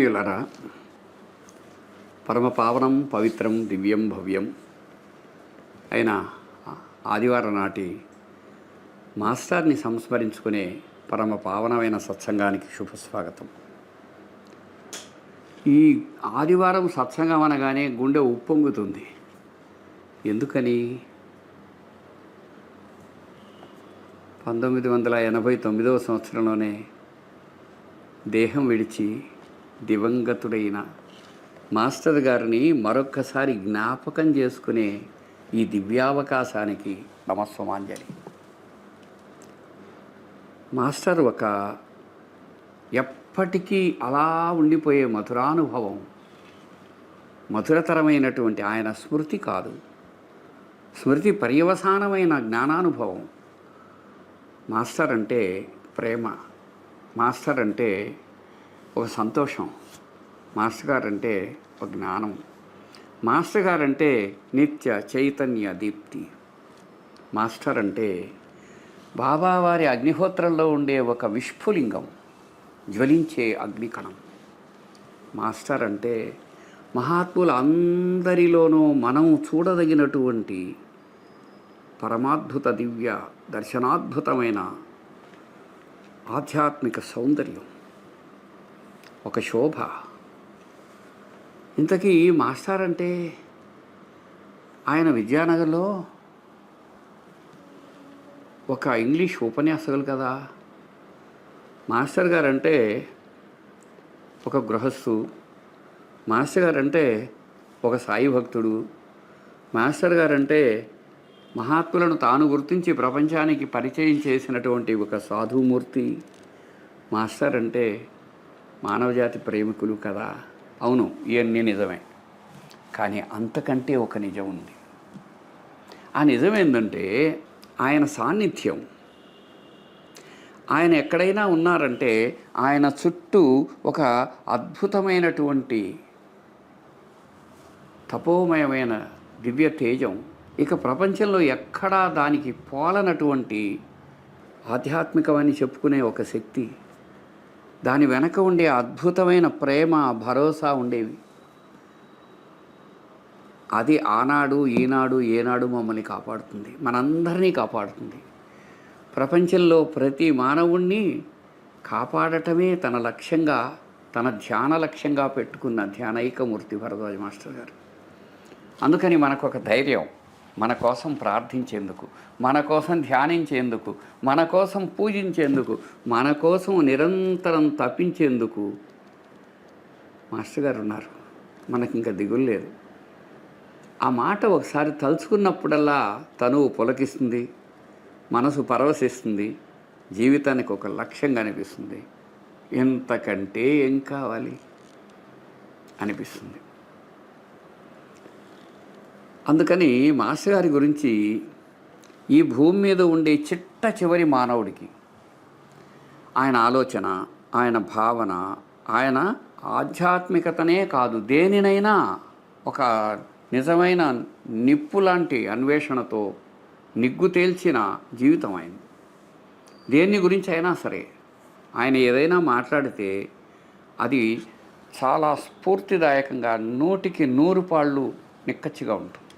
ఆత్మీయులరా పరమ పావనం పవిత్రం దివ్యం భవ్యం అయిన ఆదివారం నాటి మాస్టర్ని సంస్మరించుకునే పరమ పావనమైన సత్సంగానికి శుభస్వాగతం. ఈ ఆదివారం సత్సంగం అనగానే గుండె ఉప్పొంగుతుంది. ఎందుకని? పంతొమ్మిది వందల ఎనభై తొమ్మిదవ సంవత్సరంలోనే దేహం విడిచి దివంగతుడైన మాస్టర్ గారిని మరొక్కసారి జ్ఞాపకం చేసుకునే ఈ దివ్యావకాశానికి నమస్సమాంజలి మాస్టర్ ఒక ఎప్పటికీ అలా ఉండిపోయే మధురానుభవం మధురతరమైనటువంటి ఆయన స్మృతి కాదు. స్మృతి పర్యవసానమైన జ్ఞానానుభవం. మాస్టర్ అంటే ప్రేమ. మాస్టర్ అంటే ఒక సంతోషం. మాస్టర్ గారు అంటే ఒక జ్ఞానం. మాస్టర్ గారు అంటే నిత్య చైతన్య దీప్తి. మాస్టర్ అంటే బాబావారి అగ్నిహోత్రంలో ఉండే ఒక విష్ఫులింగం జ్వలించే అగ్నికణం. మాస్టర్ అంటే మహాత్ముల అందరిలోనూ మనం చూడదగినటువంటి పరమాద్భుత దివ్య దర్శనాద్భుతమైన ఆధ్యాత్మిక సౌందర్యం. ఒక శోభ. ఇంతకీ మాస్టర్ అంటే ఆయన విద్యానగర్లో ఒక ఇంగ్లీష్ ఉపన్యాసకులు కదా. మాస్టర్ గారు అంటే ఒక గృహస్థు. మాస్టర్ గారు అంటే ఒక సాయి భక్తుడు. మాస్టర్ గారు అంటే మహాత్ములను తాను గుర్తించి ప్రపంచానికి పరిచయం చేసినటువంటి ఒక సాధుమూర్తి. మాస్టర్ అంటే మానవజాతి ప్రేమికులు కదా? అవును ఇవన్నీ నిజమే. కానీ అంతకంటే ఒక నిజం ఉంది. ఆ నిజం ఏంటంటే ఆయన సాన్నిధ్యం. ఆయన ఎక్కడైనా ఉన్నారంటే ఆయన చుట్టూ ఒక అద్భుతమైనటువంటి తపోమయమైన దివ్య తేజం. ఇక ప్రపంచంలో ఎక్కడా దానికి పోలనటువంటి ఆధ్యాత్మికమని చెప్పుకునే ఒక శక్తి దాని వెనక ఉండే అద్భుతమైన ప్రేమ భరోసా ఉండేవి. అది ఆనాడు ఈనాడు ఏనాడు మమ్మల్ని కాపాడుతుంది. మనందరినీ కాపాడుతుంది. ప్రపంచంలో ప్రతి మానవుణ్ణి కాపాడటమే తన లక్ష్యంగా తన ధ్యాన లక్ష్యంగా పెట్టుకున్న ధ్యానైకమూర్తి భరద్వాజ మాస్టర్ గారు. అందుకని మనకు ఒక ధైర్యం. మన కోసం ప్రార్థించేందుకు మన కోసం ధ్యానించేందుకు మన కోసం పూజించేందుకు మన కోసం నిరంతరం తప్పించేందుకు మాస్టర్ గారు ఉన్నారు. మనకి ఇంకా దిగులు లేదు. ఆ మాట ఒకసారి తలుచుకున్నప్పుడల్లా తనువు పులకిస్తుంది మనసు పరవశిస్తుంది జీవితానికి ఒక లక్ష్యంగా అనిపిస్తుంది. ఎంతకంటే ఏం కావాలి? అనిపిస్తుంది. అందుకని మాస్టర్ గారి గురించి ఈ భూమి మీద ఉండే చిట్ట చివరి మానవుడికి ఆయన ఆలోచన ఆయన భావన ఆయన ఆధ్యాత్మికతనే కాదు దేనినైనా ఒక నిజమైన నిప్పు లాంటి అన్వేషణతో నిగ్గు తేల్చిన జీవితం అయింది. దేన్ని గురించి అయినా సరే ఆయన ఏదైనా మాట్లాడితే అది చాలా స్ఫూర్తిదాయకంగా నూటికి నూరు పాళ్ళు నిక్కచ్చిగా ఉంటుంది.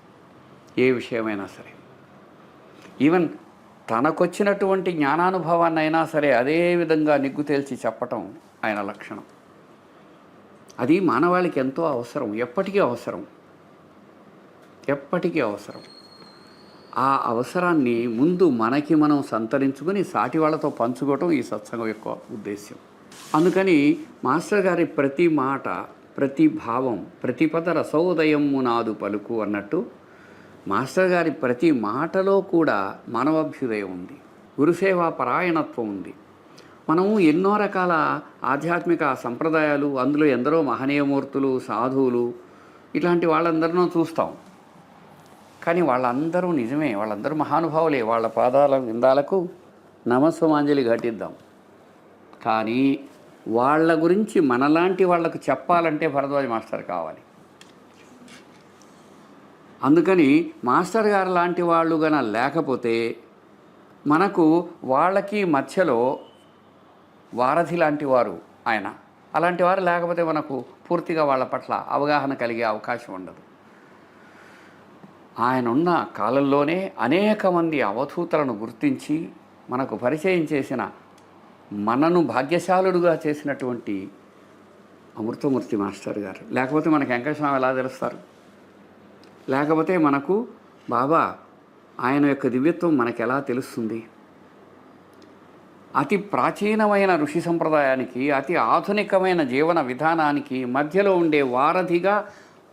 ఏ విషయమైనా సరే. ఈవెన్ తనకొచ్చినటువంటి జ్ఞానానుభవాన్ని అయినా సరే అదే విధంగా నిగ్గు తేల్చి చెప్పటం ఆయన లక్షణం. అది మానవాళికి ఎంతో అవసరం ఎప్పటికీ అవసరం. ఎప్పటికీ అవసరం. ఆ అవసరాన్ని ముందు మనకి మనం సంతరించుకొని సాటి వాళ్ళతో పంచుకోవటం ఈ సత్సంగం యొక్క ఉద్దేశ్యం. అందుకని మాస్టర్ గారి ప్రతి మాట ప్రతి భావం ప్రతిపద రసోదయము నాదు పలుకు అన్నట్టు మాస్టర్ గారి ప్రతి మాటలో కూడా మానవాభ్యుదయం ఉంది. గురుసేవా పరాయణత్వం ఉంది. మనము ఎన్నో రకాల ఆధ్యాత్మిక సంప్రదాయాలు అందులో ఎందరో మహనీయమూర్తులు సాధువులు ఇట్లాంటి వాళ్ళందరినో చూస్తాం. కానీ వాళ్ళందరూ నిజమే వాళ్ళందరూ మహానుభావులే. వాళ్ళ పాదాల విందాలకు నమస్సమాంజలి ఘటిద్దాం. కానీ వాళ్ళ గురించి మనలాంటి వాళ్ళకు చెప్పాలంటే భరద్వాజ మాస్టర్ కావాలి. అందుకని మాస్టర్ గారు లాంటి వాళ్ళు గన లేకపోతే మనకు వాళ్ళకి మధ్యలో వారధి లాంటి వారు ఆయన. అలాంటి వారు లేకపోతే మనకు పూర్తిగా వాళ్ళ పట్ల అవగాహన కలిగే అవకాశం ఉండదు. ఆయన ఉన్న కాలంలోనే అనేక మంది అవధూతలను గుర్తించి మనకు పరిచయం చేసిన మనను భాగ్యశాలుడుగా చేసినటువంటి అమృతమూర్తి మాస్టర్ గారు. లేకపోతే మనకు వెంకటస్వామి ఎలా తెలుస్తారు? లేకపోతే మనకు బాబా ఆయన యొక్క దివ్యత్వం మనకు ఎలా తెలుస్తుంది? అతి ప్రాచీనమైన ఋషి సంప్రదాయానికి అతి ఆధునికమైన జీవన విధానానికి మధ్యలో ఉండే వారధిగా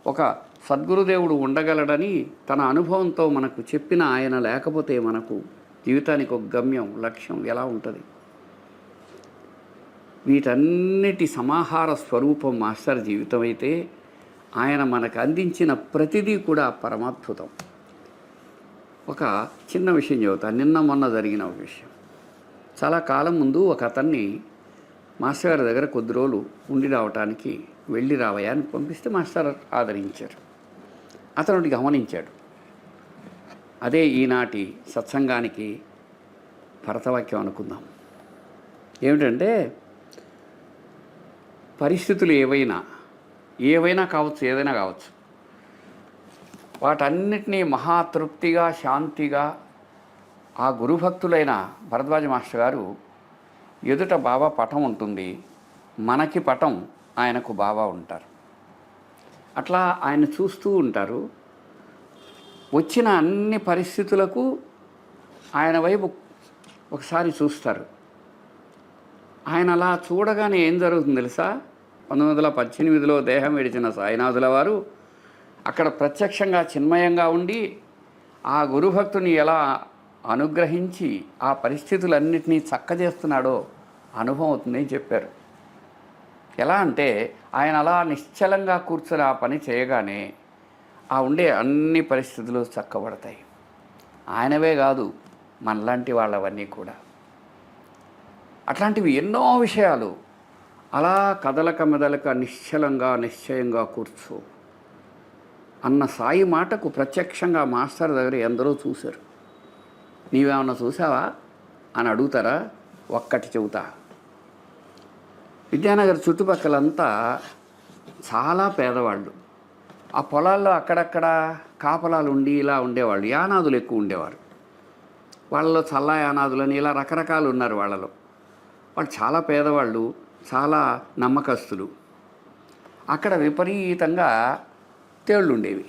ఒక సద్గురుదేవుడు ఉండగలడని తన అనుభవంతో మనకు చెప్పిన ఆయన లేకపోతే మనకు జీవితానికి ఒక గమ్యం లక్ష్యం ఎలా ఉంటుంది? వీటన్నిటి సమాహార స్వరూపం మాస్టర్ జీవితం అయితే ఆయన మనకు అందించిన ప్రతిదీ కూడా పరమాద్భుతం. ఒక చిన్న విషయం చెబుతా నిన్న మొన్న జరిగిన ఒక విషయం. చాలా కాలం ముందు ఒక అతన్ని మాస్టర్ గారి దగ్గర కొద్ది రోజులు ఉండి రావటానికి వెళ్ళి రావయా అని పంపిస్తే మాస్టర్ ఆదరించారు. అతను గమనించాడు. అదే ఈనాటి సత్సంగానికి భరతవాక్యం అనుకుందాం. ఏమిటంటే పరిస్థితులు ఏవైనా ఏవైనా కావచ్చు ఏదైనా కావచ్చు. వాటన్నిటినీ మహాతృప్తిగా శాంతిగా ఆ గురుభక్తులైన భరద్వాజ మాస్టర్ గారు ఎదుట బాబా పటం ఉంటుంది. మనకి పటం ఆయనకు బాబా ఉంటారు. అట్లా ఆయన చూస్తూ ఉంటారు. వచ్చిన అన్ని పరిస్థితులకు ఆయన వైపు ఒకసారి చూస్తారు. ఆయన అలా చూడగానే ఏం జరుగుతుంది తెలుసా? పంతొమ్మిది వందల పద్దెనిమిదిలో దేహం విడిచిన సాయినాథుల వారు అక్కడ ప్రత్యక్షంగా చిన్మయంగా ఉండి ఆ గురుభక్తుని ఎలా అనుగ్రహించి ఆ పరిస్థితులన్నింటినీ చక్కజేస్తున్నాడో అనుభవం అవుతుందని చెప్పారు. ఎలా అంటే ఆయన అలా నిశ్చలంగా కూర్చొని ఆ పని చేయగానే ఆ ఉండే అన్ని పరిస్థితులు చక్కబడతాయి. ఆయనవే కాదు మనలాంటి వాళ్ళవన్నీ కూడా. అట్లాంటివి ఎన్నో విషయాలు అలా కదలక మెదలక నిశ్చలంగా నిశ్చయంగా కూర్చో. అన్న సాయి మాటకు ప్రత్యక్షంగా మాస్టర్ దగ్గర ఎందరో చూశారు. నీవేమన్నా చూసావా అని అడుగుతారా? ఒక్కటి చెబుతా. విద్యానగర్ చుట్టుపక్కలంతా చాలా పేదవాళ్ళు. ఆ పొలాల్లో అక్కడక్కడ కాపలాలు ఉండి ఇలా ఉండేవాళ్ళు. యానాదులు ఎక్కువ ఉండేవారు. వాళ్ళలో చల్ల యానాదులని ఇలా రకరకాలు ఉన్నారు వాళ్ళలో. వాళ్ళు చాలా పేదవాళ్ళు. చాలా నమ్మకస్తులు. అక్కడ విపరీతంగా తేళ్ళు ఉండేవి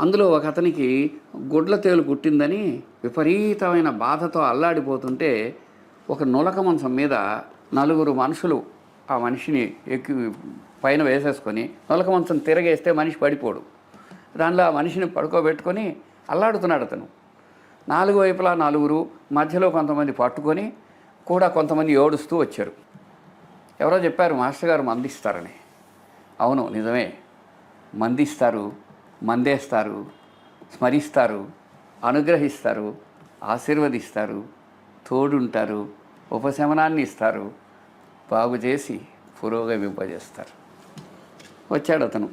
అందులో ఒక అతనికి గుడ్ల తేలు కుట్టిందని విపరీతమైన బాధతో అల్లాడిపోతుంటే ఒక నులక మంచం మీద నలుగురు మనుషులు ఆ మనిషిని ఎక్కి పైన వేసేసుకొని నులక మంచం తిరగేస్తే మనిషి పడిపోడు. దానిలో ఆ మనిషిని పడుకోబెట్టుకొని అల్లాడుతున్నాడు అతను. నాలుగు వైపులా నలుగురు మధ్యలో కొంతమంది పట్టుకొని కూడా కొంతమంది ఏడుస్తూ వచ్చారు. ఎవరో చెప్పారు మాస్టర్ గారు మందిస్తారని. అవును నిజమే. మందిస్తారు మందేస్తారు స్మరిస్తారు అనుగ్రహిస్తారు ఆశీర్వదిస్తారు తోడుంటారు ఉపశమనాన్ని ఇస్తారు బాగు చేసి పురోగమింపజేస్తారు. వచ్చాడు అతను.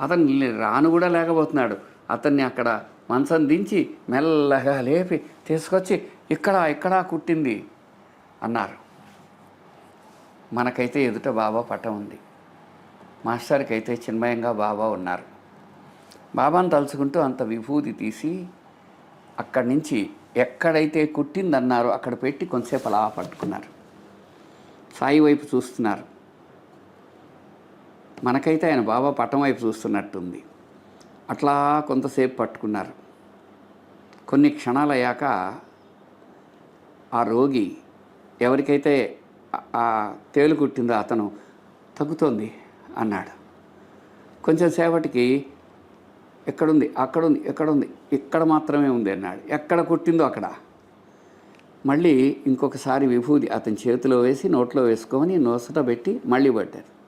అతను రాను కూడా లేకపోతున్నాడు. అతన్ని అక్కడ మంచం దించి మెల్లగా లేపి తీసుకొచ్చి ఇక్కడ ఇక్కడ కుట్టింది అన్నారు. మనకైతే ఎదుట బాబా పటం ఉంది. మాస్టర్కి అయితే చిన్మయంగా బాబా ఉన్నారు. బాబాను తలుచుకుంటూ అంత విభూతి తీసి అక్కడి నుంచి ఎక్కడైతే కుట్టిందన్నారో అక్కడ పెట్టి కొంతసేపు అలా పట్టుకున్నారు. సాయి వైపు చూస్తున్నారు. మనకైతే ఆయన బాబా పట్టం వైపు చూస్తున్నట్టుంది. అట్లా కొంతసేపు పట్టుకున్నారు. కొన్ని క్షణాలు అయ్యాక ఆ రోగి ఎవరికైతే ఆ- తేలు కుట్టిందో అతను తగ్గుతోంది అన్నాడు. కొంచెం సేపటికి ఎక్కడుంది? అక్కడుంది ఎక్కడుంది? ఇక్కడ మాత్రమే ఉంది అన్నాడు. ఎక్కడ కుట్టిందో అక్కడ. మళ్ళీ ఇంకొకసారి విభూది అతని చేతిలో వేసి నోట్లో వేసుకొని నోసట పెట్టి మళ్ళీ పట్టారు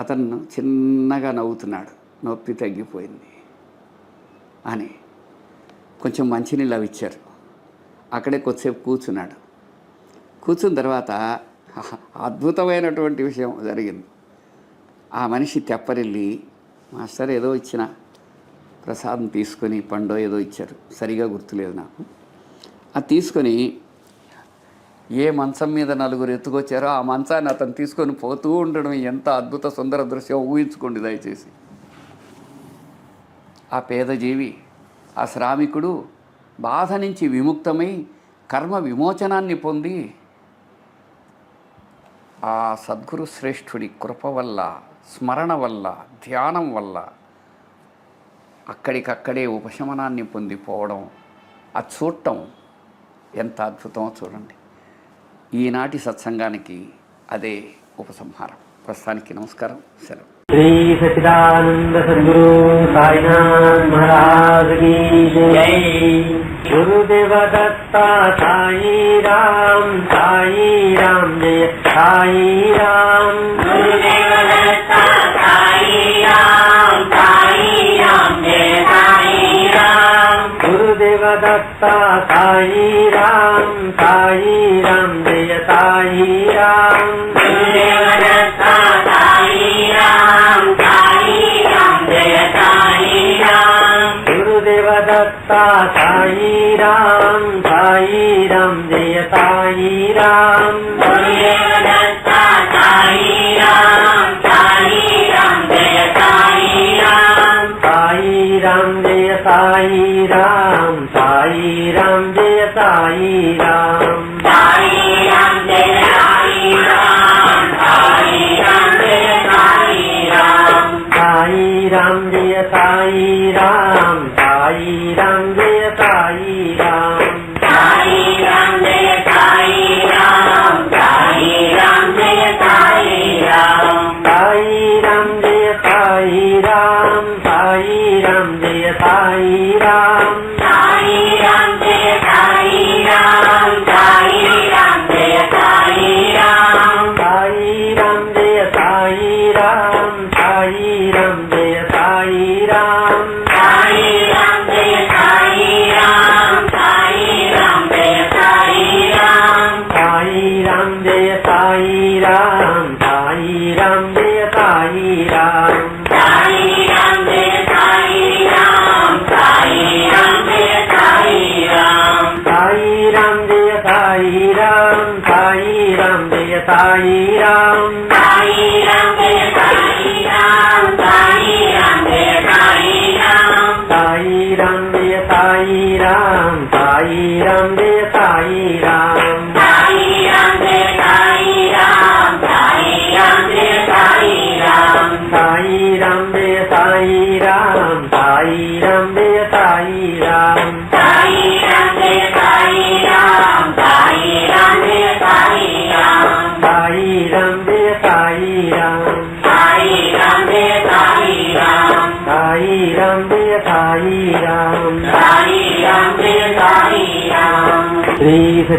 అతను చిన్నగా నవ్వుతున్నాడు. నొప్పి తగ్గిపోయింది అని. కొంచెం మంచినీళ్ళు అవి ఇచ్చారు. అక్కడే కొద్దిసేపు కూర్చున్నాడు. కూర్చున్న తర్వాత అద్భుతమైనటువంటి విషయం జరిగింది. ఆ మనిషి తెప్పరిల్లి మాస్టర్ ఏదో ఇచ్చిన ప్రసాదం తీసుకొని పండో ఏదో ఇచ్చారు సరిగా గుర్తులేదు నాకు. అది తీసుకొని ఏ మంచం మీద నలుగురు ఎత్తుకొచ్చారో ఆ మంచాన్ని అతను తీసుకొని పోతూ ఉండడం ఎంత అద్భుత సుందర దృశ్యం ఊహించుకోండి దయచేసి. ఆ పేద జీవి ఆ శ్రామికుడు బాధ నుంచి విముక్తమై కర్మ విమోచనాన్ని పొంది ఆ సద్గురు శ్రేష్ఠుడి కృప వల్ల స్మరణ వల్ల ధ్యానం వల్ల అక్కడికక్కడే ఉపశమనాన్ని పొందిపోవడం ఆ చూడటం ఎంత అద్భుతమో చూడండి. ఈనాటి సత్సంగానికి అదే ఉపసంహారం. ప్రస్తుతానికి నమస్కారం. సెలవు. శ్రీ సచిదానంద సద్గురు సాయినాథ్ మహారాజ్ జై. గురుదేవ దత్త సాయి రామ్ సాయి రామ్ జయ. साई राम साई राम जय साई राम गुरुदेव दत्ता साई राम साई राम जय साई राम Dande